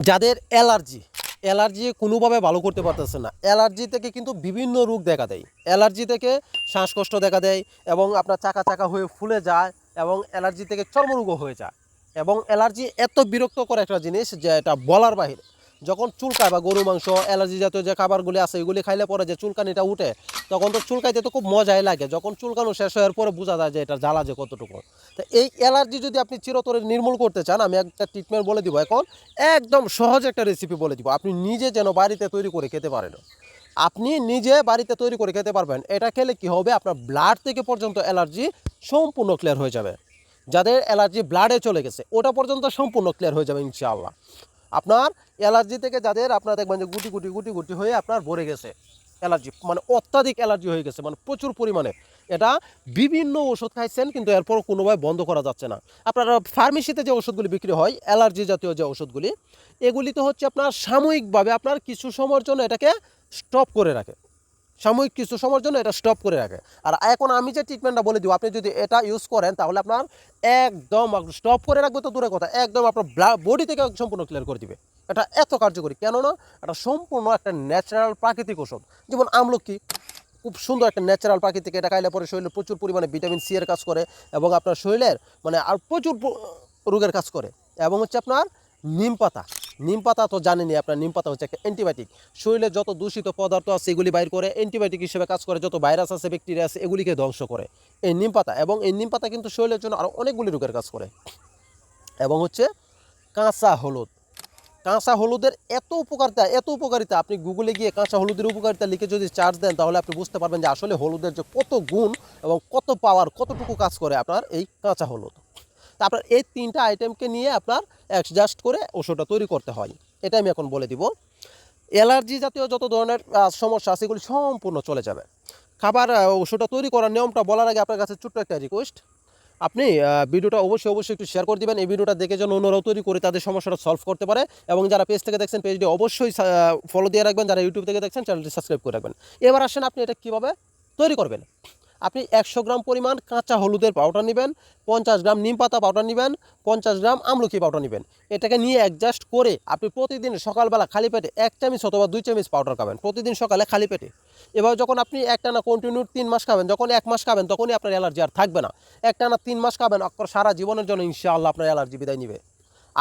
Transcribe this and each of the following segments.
যাদের allergy allergy কোনোভাবে ভালো করতে পারতেছে না। অ্যালার্জি থেকে কিন্তু বিভিন্ন রোগ দেখা দেয়। অ্যালার্জি থেকে শ্বাসকষ্ট দেখা দেয় এবং আপনার চাকা চাকা হয়ে ফুলে যায় এবং অ্যালার্জি থেকে চর্মরোগও হয়ে যায়। এবং অ্যালার্জি এত বিরক্তকর একটা জিনিস যে এটা বলার বাহিরে। যখন চুলকায় বা গরু, মাংস, অ্যালার্জি জাতীয় যে খাবারগুলি আছে, এগুলি খাইলে পরে যে চুলকানিটা উঠে, তখন তো চুলকাইতে তো খুব মজাই লাগে। যখন চুলকানো শেষ হওয়ার পরে বোঝা যায় যে এটা জ্বালা যে কতটুকু। তো এই অ্যালার্জি যদি আপনি চিরতরে নির্মূল করতে চান, আমি একটা ট্রিটমেন্ট বলে দিব এখন। একদম সহজ একটা রেসিপি বলে দিব। আপনি নিজে যেন বাড়িতে তৈরি করে খেতে পারেন। আপনি নিজে বাড়িতে তৈরি করে খেতে পারবেন। এটা খেলে কি হবে? আপনার ব্লাড থেকে পর্যন্ত অ্যালার্জি সম্পূর্ণ ক্লিয়ার হয়ে যাবে। যাদের অ্যালার্জি ব্লাডে চলে গেছে, ওটা পর্যন্ত সম্পূর্ণ ক্লিয়ার হয়ে যাবে ইনশাআল্লাহ। আপনার অ্যালার্জি থেকে যাদের আপনার দেখবেন যে গুটি গুটি গুটি গুটি হয়ে আপনার ভরে গেছে অ্যালার্জি মানে অত্যাধিক অ্যালার্জি হয়ে গেছে মানে প্রচুর পরিমাণে। এটা বিভিন্ন ওষুধ খাইছেন কিন্তু এরপর কোনোভাবে বন্ধ করা যাচ্ছে না। আপনার ফার্মেসিতে যে ওষুধগুলি বিক্রি হয়, অ্যালার্জি জাতীয় যে ওষুধগুলি, এগুলি তো হচ্ছে আপনার সাময়িকভাবে আপনার কিছু সময়ের জন্য এটাকে স্টপ করে রাখে। সাময়িক কিছু সময়ের জন্য এটা স্টপ করে রাখে। আর এখন আমি যে ট্রিটমেন্টটা বলে দিব, আপনি যদি এটা ইউজ করেন, তাহলে আপনার একদম স্টপ করে রাখবে তো দূরে কথা, একদম আপনার বডি থেকে সম্পূর্ণ ক্লিয়ার করে দিবে। এটা এত কার্যকরী, কেননা এটা সম্পূর্ণ একটা ন্যাচারাল প্রাকৃতিক ওষুধ যেমন আমলকি, খুব সুন্দর একটা ন্যাচারাল প্রাকৃতিক, এটা খাইলে পরে শরীরে প্রচুর পরিমাণে ভিটামিন সি এর কাজ করে এবং আপনার শরীরের মানে আর প্রচুর রোগের কাজ করে। এবং হচ্ছে আপনার নিম পাতা নিম পাতা তো জানেনই আপনার, নিম পাতা হচ্ছে একটা অ্যান্টিবায়োটিক শরীরে যত দূষিত পদার্থ আছে, এগুলি বাইর করে অ্যান্টিবায়োটিক হিসেবে কাজ করে, যত ভাইরাস আছে ব্যাকটেরিয়া আছে, এগুলিকে ধ্বংস করে। এই নিম পাতা, এবং এই নিম পাতা কিন্তু শরীরের জন্য আরও অনেকগুলি রোগের কাজ করে। এবং হচ্ছে কাঁচা হলুদ। কাঁচা হলুদের এত উপকারিতা এত উপকারিতা, আপনি গুগলে গিয়ে কাঁচা হলুদের উপকারিতা লিখে যদি চার্জ দেন, তাহলে আপনি বুঝতে পারবেন যে আসলে হলুদের যে কত গুণ এবং কত পাওয়ার কতটুকু কাজ করে আপনার এই কাঁচা হলুদ। তা আপনার এই তিনটা আইটেমকে নিয়ে আপনার অ্যাডজাস্ট করে ওষুধটা তৈরি করতে হয়। এটা আমি এখন বলে দিব। অ্যালার্জি জাতীয় যত ধরনের সমস্যা আছে, এগুলি সম্পূর্ণ চলে যাবে। খাবার ওষুধটা তৈরি করার নিয়মটা বলার আগে আপনার কাছে ছোট্ট একটা রিকোয়েস্ট আপনি ভিডিওটা অবশ্যই অবশ্যই একটু শেয়ার করে দিবেন। এই ভিডিওটা দেখে যেন অন্যরাও তৈরি করে তাদের সমস্যাটা সলভ করতে পারে এবং যারা পেজ থেকে দেখছেন পেজটি অবশ্যই ফলো দিয়ে রাখবেন। যারা ইউটিউব থেকে দেখছেন চ্যানেলটি সাবস্ক্রাইব করে রাখবেন। এবার আসেন আপনি এটা কীভাবে তৈরি করবেন? আপনি একশো গ্রাম পরিমাণ কাঁচা হলুদের পাউডার নেবেন, পঞ্চাশ গ্রাম নিম পাতা পাউডার নেবেন, পঞ্চাশ গ্রাম আমলকি পাউডার নেবেন। এটাকে নিয়ে অ্যাডজাস্ট করে আপনি প্রতিদিন সকালবেলা খালি পেটে এক চামচ অথবা দুই চামচ পাউডার খাবেন, প্রতিদিন সকালে খালি পেটে। এবার যখন আপনি একটানা কন্টিনিউ তিন মাস খাবেন, যখন এক মাস খাবেন, তখনই আপনার অ্যালার্জি আর থাকবে না। একটানা তিন মাস খাবেন, আপনার সারা জীবনের জন্য ইনশাআল্লাহ আপনার অ্যালার্জি বিদায় নিবে।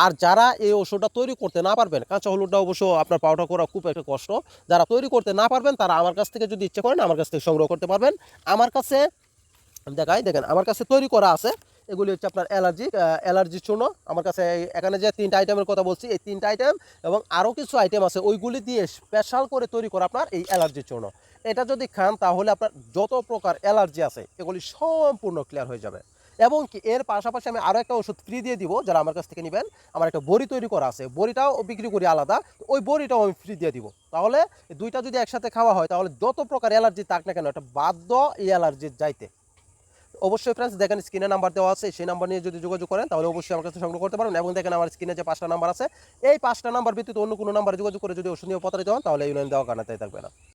আর যারা এই ওষুধটা তৈরি করতে না পারবেন, কাঁচা হলুদটা অবশ্য আপনার পাউডার করা খুব একটা কষ্ট। যারা তৈরি করতে না পারবেন, তারা আমার কাছ থেকে যদি ইচ্ছে করেন, আমার কাছ থেকে সংগ্রহ করতে পারবেন। আমার কাছে, দেখাই, দেখেন, আমার কাছে তৈরি করা আছে। এগুলি হচ্ছে আপনার অ্যালার্জি অ্যালার্জির চূর্ণ। আমার কাছে এখানে যে তিনটা আইটেমের কথা বলছি, এই তিনটা আইটেম এবং আরও কিছু আইটেম আছে, ওইগুলি দিয়ে স্পেশাল করে তৈরি করা আপনার এই অ্যালার্জির চূর্ণ। এটা যদি খান, তাহলে আপনার যত প্রকার অ্যালার্জি আছে, এগুলি সম্পূর্ণ ক্লিয়ার হয়ে যাবে। এবং কি এর পাশাপাশি আমি আরও একটা ওষুধ ফ্রি দিয়ে দিব, যারা আমার কাছ থেকে নেবেন। আমার একটা বড়ি তৈরি করা আছে। বড়িটাও বিক্রি করি আলাদা। ওই বড়িটাও আমি ফ্রি দিয়ে দিব। তাহলে দুইটা যদি একসাথে খাওয়া হয়, তাহলে যত প্রকার অ্যালার্জি থাক না কেন, একটা বাধ্য এই অ্যালার্জির যাইতে। অবশ্যই ফ্রেন্ডস দেখেন স্ক্রিনে নাম্বার দেওয়া আছে। সেই নাম্বার নিয়ে যদি যোগাযোগ করেন, তাহলে অবশ্যই আমার কাছে সংগ্রহ করতে পারবেন। এবং দেখেন আমার স্ক্রিনে যে পাঁচটা নাম্বার আছে, এই পাঁচটা নাম্বার ভিত্তিতে অন্য কোনো নাম্বারে যোগাযোগ করে যদি ওষুধ নিয়ে প্রতারিত হন, তাহলে লাইন দেওয়ার কারণে তাই থাকবে না।